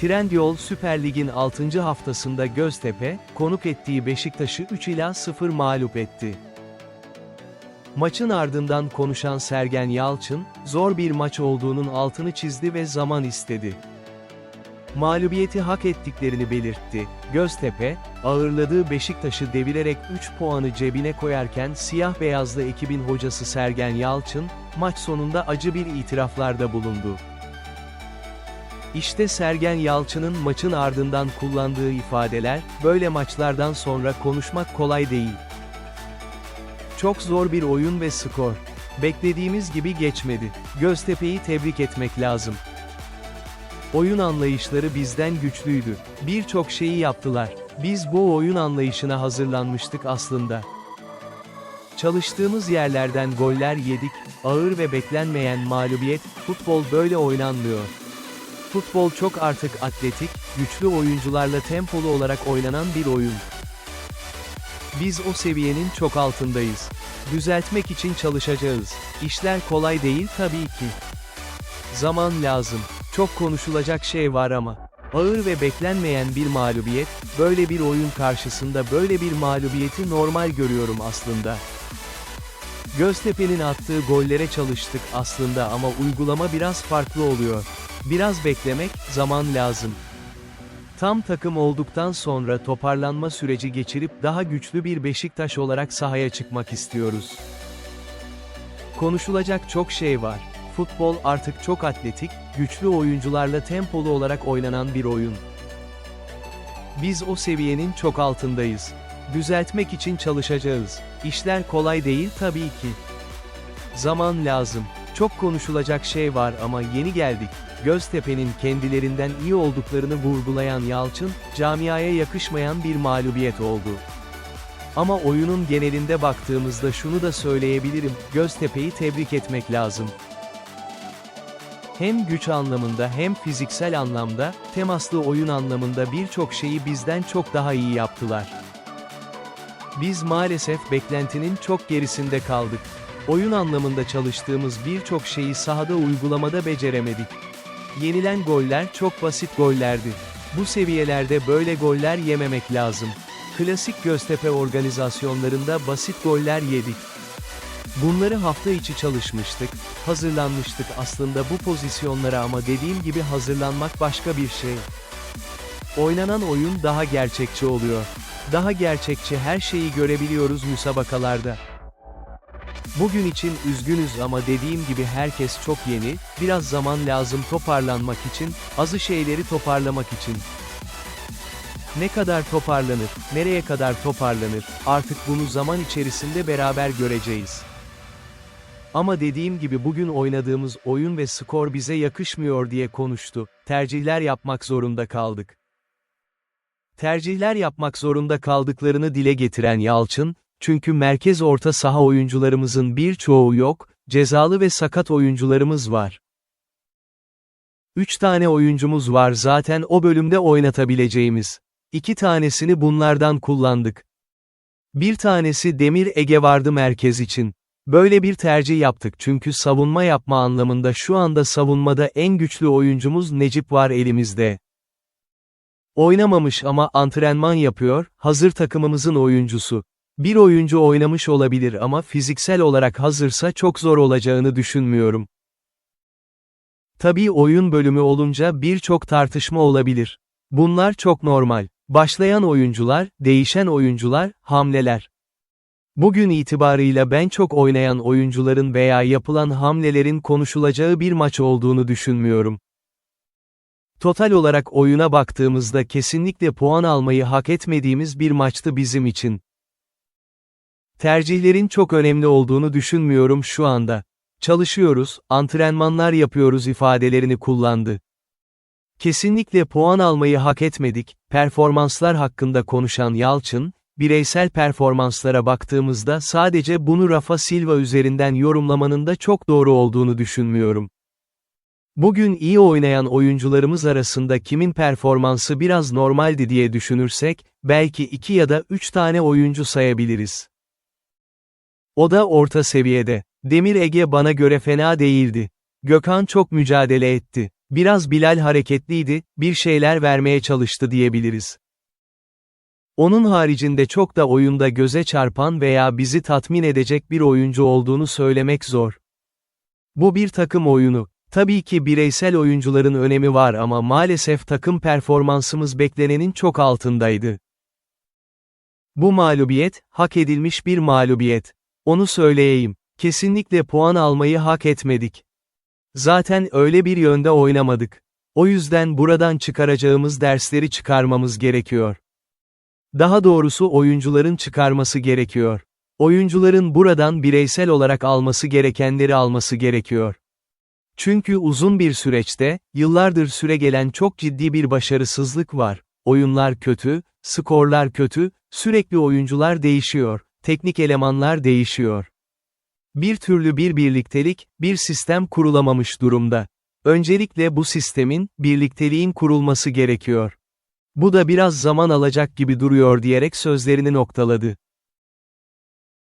Trendyol Süper Lig'in 6. haftasında Göztepe, konuk ettiği Beşiktaş'ı 3 ila 0 mağlup etti. Maçın ardından konuşan Sergen Yalçın, zor bir maç olduğunun altını çizdi ve zaman istedi. Mağlubiyeti hak ettiklerini belirtti. Göztepe, ağırladığı Beşiktaş'ı devirerek 3 puanı cebine koyarken siyah beyazlı ekibin hocası Sergen Yalçın, maç sonunda acı bir itiraflarda bulundu. İşte Sergen Yalçın'ın maçın ardından kullandığı ifadeler, böyle maçlardan sonra konuşmak kolay değil. Çok zor bir oyun ve skor. Beklediğimiz gibi geçmedi. Göztepe'yi tebrik etmek lazım. Oyun anlayışları bizden güçlüydü. Birçok şeyi yaptılar. Biz bu oyun anlayışına hazırlanmıştık aslında. Çalıştığımız yerlerden goller yedik, ağır ve beklenmeyen mağlubiyet, futbol böyle oynanmıyor. Futbol çok artık atletik, güçlü oyuncularla tempolu olarak oynanan bir oyun. Biz o seviyenin çok altındayız. Düzeltmek için çalışacağız. İşler kolay değil tabii ki. Zaman lazım. Çok konuşulacak şey var ama. Ağır ve beklenmeyen bir mağlubiyet, böyle bir oyun karşısında böyle bir mağlubiyeti normal görüyorum aslında. Göztepe'nin attığı gollere çalıştık aslında ama uygulama biraz farklı oluyor. Biraz beklemek, zaman lazım. Tam takım olduktan sonra toparlanma süreci geçirip daha güçlü bir Beşiktaş olarak sahaya çıkmak istiyoruz. Konuşulacak çok şey var. Futbol artık çok atletik, güçlü oyuncularla tempolu olarak oynanan bir oyun. Biz o seviyenin çok altındayız. Düzeltmek için çalışacağız. İşler kolay değil tabii ki. Zaman lazım. Çok konuşulacak şey var ama yeni geldik. Göztepe'nin kendilerinden iyi olduklarını vurgulayan Yalçın, camiaya yakışmayan bir mağlubiyet oldu. Ama oyunun genelinde baktığımızda şunu da söyleyebilirim, Göztepe'yi tebrik etmek lazım. Hem güç anlamında hem fiziksel anlamda, temaslı oyun anlamında birçok şeyi bizden çok daha iyi yaptılar. Biz maalesef beklentinin çok gerisinde kaldık. Oyun anlamında çalıştığımız birçok şeyi sahada uygulamada beceremedik. Yenilen goller çok basit gollerdi. Bu seviyelerde böyle goller yememek lazım. Klasik Göztepe organizasyonlarında basit goller yedik. Bunları hafta içi çalışmıştık, hazırlanmıştık aslında bu pozisyonlara ama dediğim gibi hazırlanmak başka bir şey. Oynanan oyun daha gerçekçi oluyor. Daha gerçekçi her şeyi görebiliyoruz müsabakalarda. Bugün için üzgünüz ama dediğim gibi herkes çok yeni, biraz zaman lazım toparlanmak için, azı şeyleri toparlamak için. Ne kadar toparlanır, nereye kadar toparlanır, artık bunu zaman içerisinde beraber göreceğiz. Ama dediğim gibi bugün oynadığımız oyun ve skor bize yakışmıyor diye konuştu. Tercihler yapmak zorunda kaldık. Tercihler yapmak zorunda kaldıklarını dile getiren Yalçın, çünkü merkez orta saha oyuncularımızın birçoğu yok, cezalı ve sakat oyuncularımız var. 3 tane oyuncumuz var zaten o bölümde oynatabileceğimiz. 2 tanesini bunlardan kullandık. Bir tanesi Demir Ege vardı merkez için. Böyle bir tercih yaptık çünkü savunma yapma anlamında şu anda savunmada en güçlü oyuncumuz Necip var elimizde. Oynamamış ama antrenman yapıyor, hazır takımımızın oyuncusu. Bir oyuncu oynamış olabilir ama fiziksel olarak hazırsa çok zor olacağını düşünmüyorum. Tabii oyun bölümü olunca birçok tartışma olabilir. Bunlar çok normal. Başlayan oyuncular, değişen oyuncular, hamleler. Bugün itibarıyla ben çok oynayan oyuncuların veya yapılan hamlelerin konuşulacağı bir maç olduğunu düşünmüyorum. Total olarak oyuna baktığımızda kesinlikle puan almayı hak etmediğimiz bir maçtı bizim için. Tercihlerin çok önemli olduğunu düşünmüyorum şu anda. Çalışıyoruz, antrenmanlar yapıyoruz ifadelerini kullandı. Kesinlikle puan almayı hak etmedik, performanslar hakkında konuşan Yalçın, bireysel performanslara baktığımızda sadece bunu Rafa Silva üzerinden yorumlamanın da çok doğru olduğunu düşünmüyorum. Bugün iyi oynayan oyuncularımız arasında kimin performansı biraz normaldi diye düşünürsek, belki 2 ya da 3 tane oyuncu sayabiliriz. O da orta seviyede. Demir Ege bana göre fena değildi. Gökhan çok mücadele etti. Biraz Bilal hareketliydi, bir şeyler vermeye çalıştı diyebiliriz. Onun haricinde çok da oyunda göze çarpan veya bizi tatmin edecek bir oyuncu olduğunu söylemek zor. Bu bir takım oyunu. Tabii ki bireysel oyuncuların önemi var ama maalesef takım performansımız beklenenin çok altındaydı. Bu mağlubiyet, hak edilmiş bir mağlubiyet. Onu söyleyeyim. Kesinlikle puan almayı hak etmedik. Zaten öyle bir yönde oynamadık. O yüzden buradan çıkaracağımız dersleri çıkarmamız gerekiyor. Daha doğrusu oyuncuların çıkarması gerekiyor. Oyuncuların buradan bireysel olarak alması gerekenleri alması gerekiyor. Çünkü uzun bir süreçte, yıllardır süre gelen çok ciddi bir başarısızlık var. Oyunlar kötü, skorlar kötü, sürekli oyuncular değişiyor, teknik elemanlar değişiyor. Bir türlü bir birliktelik, bir sistem kurulamamış durumda. Öncelikle bu sistemin, birlikteliğin kurulması gerekiyor. Bu da biraz zaman alacak gibi duruyor diyerek sözlerini noktaladı.